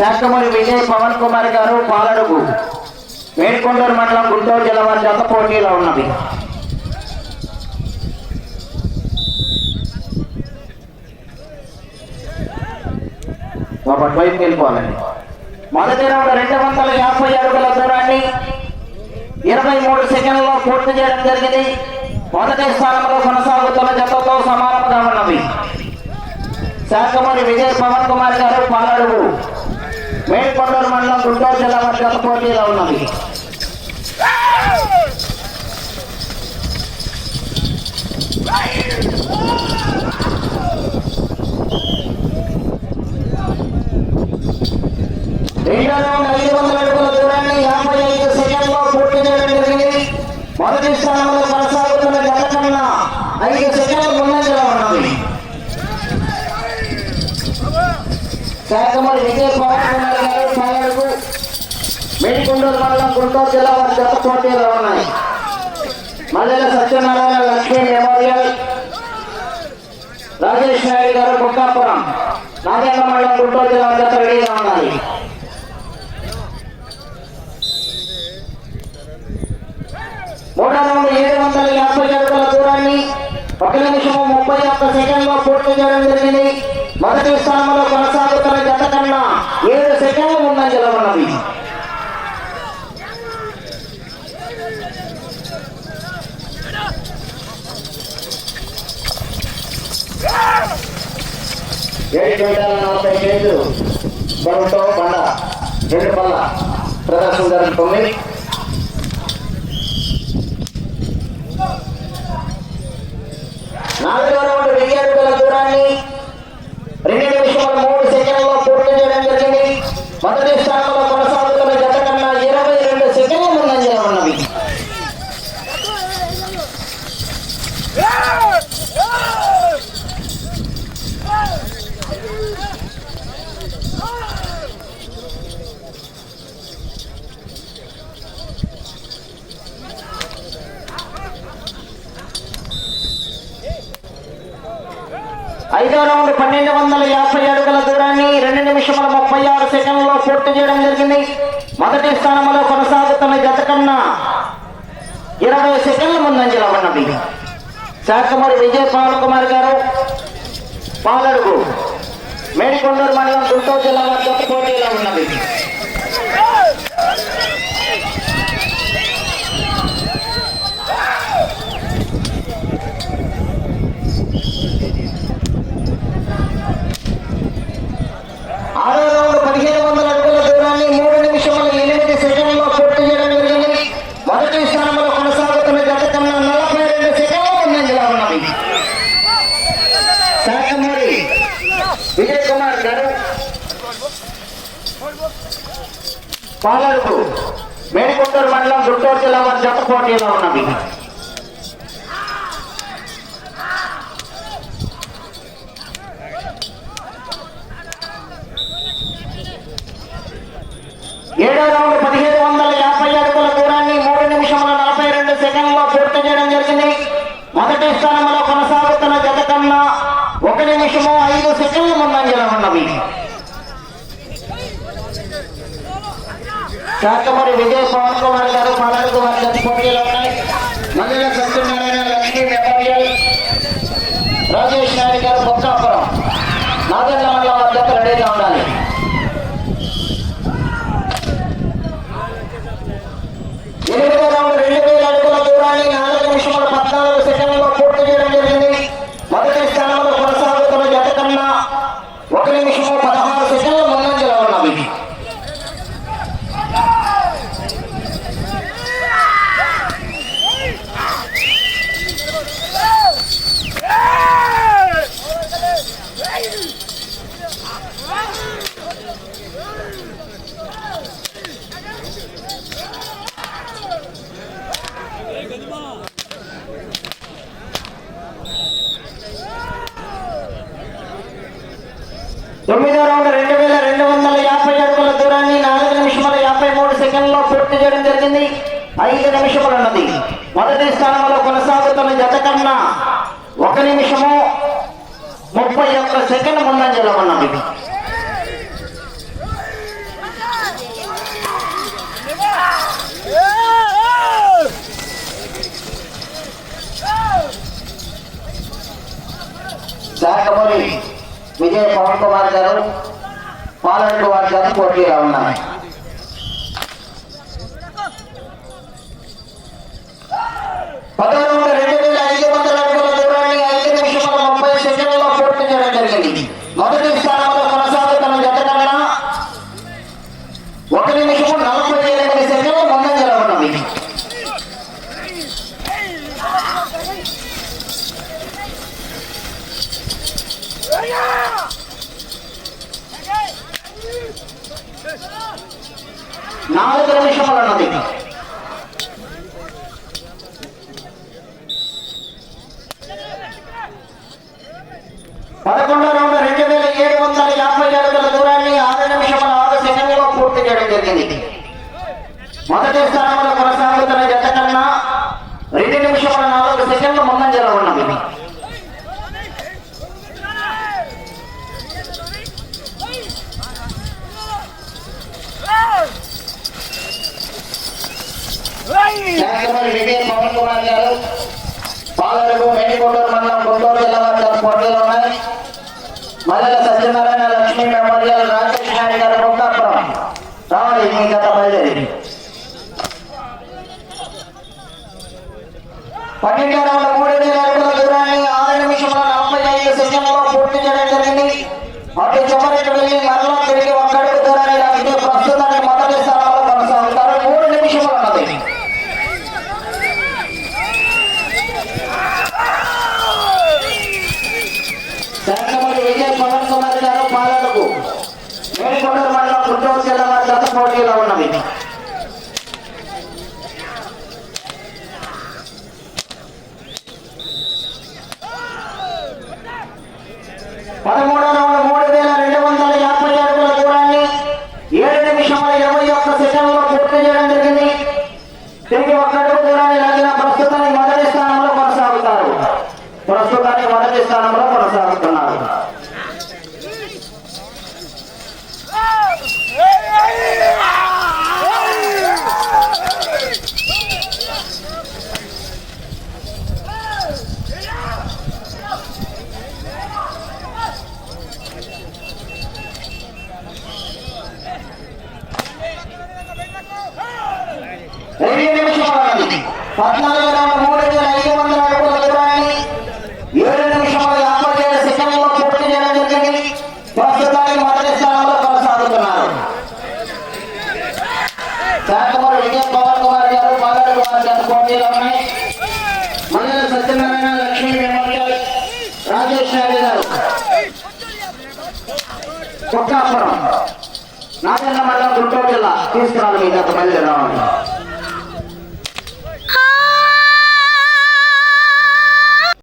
శాఖమూరి విజయ్ పవన్ కుమార్ గారు పాలడుగు మేడ్కొండూరు మండలం గుంటూరు జిల్లా వారి జత పోటీలో ఉన్నది. ఒకటి వైపు వెళ్ళిపోవాలండి. మొదటి రౌండ్ రెండు వందల యాభై అడుగుల దూరాన్ని ఇరవై మూడు సెకండ్లలో పూర్తి చేయడం జరిగింది. మొదటి స్థానంలో కొనసాగుతున్న జతతో సమానంగా ఉన్నవి శాఖమూరి విజయ్ పవన్ కుమార్ గారు పాలడుగు. మేడ్కొండూరు మండలం గుంటూరు జిల్లా మధ్య పోటీలో ఉన్నది. ఐదు వందల అడుగుల దూరాన్ని యాభై ఐదు సెకండ్లో పూర్తి చేయడం జరిగింది. మొదటి స్థానంలో కొనసాగుతున్న జత కన్నా ఐదు సెకండ్లు ముందంజలో ఉన్నది శాఖమూరి విజయ పవన్ కుమార్ గారు పాలడుగు మేడికొండూరు మండలం గుంటూరు జిల్లా వారి జత పోటీలో ఉన్నాయి. మల్లెల సత్యనారాయణ లక్ష్మీ మెమోరియల్. రాజేష్ నాయుడు గారు బుక్కాపురం నాగేంద్ర మండలం గుంటూరు జిల్లా వారి జత రెడీగా ఉన్నాయి. మూడో నుండి ఏడు వందల యాభై అడుగుల దూరాన్ని ఒక నిమిషము ముప్పై ఒక్క సెకండ్లో పూర్తి చేయడం జరిగింది. మొదటి స్థానంలో కొనసాగుతున్న జత కన్నా ఏడు సెకండ్లు ముందంజలో ఉన్నది ఏడు క్వింటాల నలభై కేజీలు బరువుతో బండ రెండు పళ్ళ ప్రదర్శన జరుగుతుంది. నాలుగో రౌండ్ వెయ్యి అడుగుల దూరాన్ని రెండు నిమిషముల మూడు సెకండ్లలో పూర్తి చేయడం జరిగింది మొదటి స్థానంలో కొనసాగుతున్న జత కన్నా ఇరవై రెండు సెకండ్ల ముందంజలో ఉన్నవి ఐదో రౌండ్ పన్నెండు వందల యాభై అడుగుల దూరాన్ని రెండు నిమిషముల ముప్పై ఆరు సెకండ్లలో పూర్తి చేయడం జరిగింది. మొదటి స్థానంలో కొనసాగుతున్న జత కన్నా ఇరవై సెకండ్ల ముందంజలో ఉన్నది. శాఖమూరి విజయ్ పవన్ కుమార్ గారు పాలడుగు మేడికొండూరు మండలం గుంటూరు జిల్లా వారి పోటీలో ఉన్నది ఆరో రౌండ్ పదిహేను వందల అడుగుల దూరాన్ని మూడు నిమిషముల ఎనిమిది సెకండ్లో పూర్తి చేయడం జరిగింది మొదటి స్థానంలో కొనసాగుతున్న జత కన్నా నలభై రెండు సెకండ్ల ముందంజలో ఉన్నది శాఖమూరి విజయ్ కుమార్ గారు పాలడుగు మేడికొండూరు మండలం గుంటూరు జిల్లా వారి జత పోటీలో ఉన్నది. ఏడో రౌండ్ పదిహేడు వందల యాభై అడుగుల దూరాన్ని మూడు నిమిషముల నలభై రెండు సెకండ్లో పూర్తి చేయడం జరిగింది. మొదటి స్థానంలో కొనసాగుతున్న జత కన్నా ఒక నిమిషము ఐదు సెకండ్ల ముందంజలో ఉన్నవి శాఖమూరి విజయ పవన్ కుమార్ గారు పాలనకు వారి జత పోటీలో ఉన్నాయి. మల్లెల మీటర్ల దూరాన్ని నాలుగు నిమిషముల యాభై మూడు సెకండ్లో పూర్తి చేయడం జరిగింది. ఐదు నిమిషములు ఉన్నది. మొదటి స్థానంలో కొనసాగుతున్న జత కన్నా ఒక నిమిషము ముప్పై ఒక్క సెకండ్ ముందంజలో ఉన్నది. శాఖమూరి విజయ పవన్ కుమార్ గారు పాలెండు వారి చేత పోటీగా ఉన్నాయి పదకొండు రెండు వేల ఐదు వందల అడుగుల దూరాన్ని ఐదు నిమిషముల ముప్పై సెకండ్లలో పూర్తి చేయడం జరిగింది. మొదటి నాలుగు నిమిషములు ఉన్నది పదకొండో రౌండ్ రెండు వేల ఏడు వందల యాభై అడుగుల దూరాన్ని ఆరు నిమిషముల ఆరు సెకండ్లలో పూర్తి చేయడం జరిగింది మొదటి స్థానంలో కొనసాగుతున్న జత కన్నా రెండు నిమిషముల నాలుగు సెకండ్లు ముందంజలో ఉన్నవి శాసనసభ్యులు విజయ్ పవన్ కుమార్ గారు మేడికొండూరు మండలం గుంటూరు జిల్లా వారి ఉన్నాయి మల్లెల సత్యనారాయణ లక్ష్మీ మెమోరియల్ రాకేష్ నాయుడు గారు బొక్కాపురం రావాలి మీ గత బయలుదేరి పన్నెండు వందల మూడు వేల అడుగుల దూరాన్ని ఆరు నలభై ఐదు పూర్తి చేయడం జరిగింది. అటు చివరికి వెళ్ళి Ele é uma రాజేష్ నాయుడు గారు. కుట్టాపురం నాగన్న మండలం గుంటూరు జిల్లా. తీసుకురాలి మీద మళ్ళీ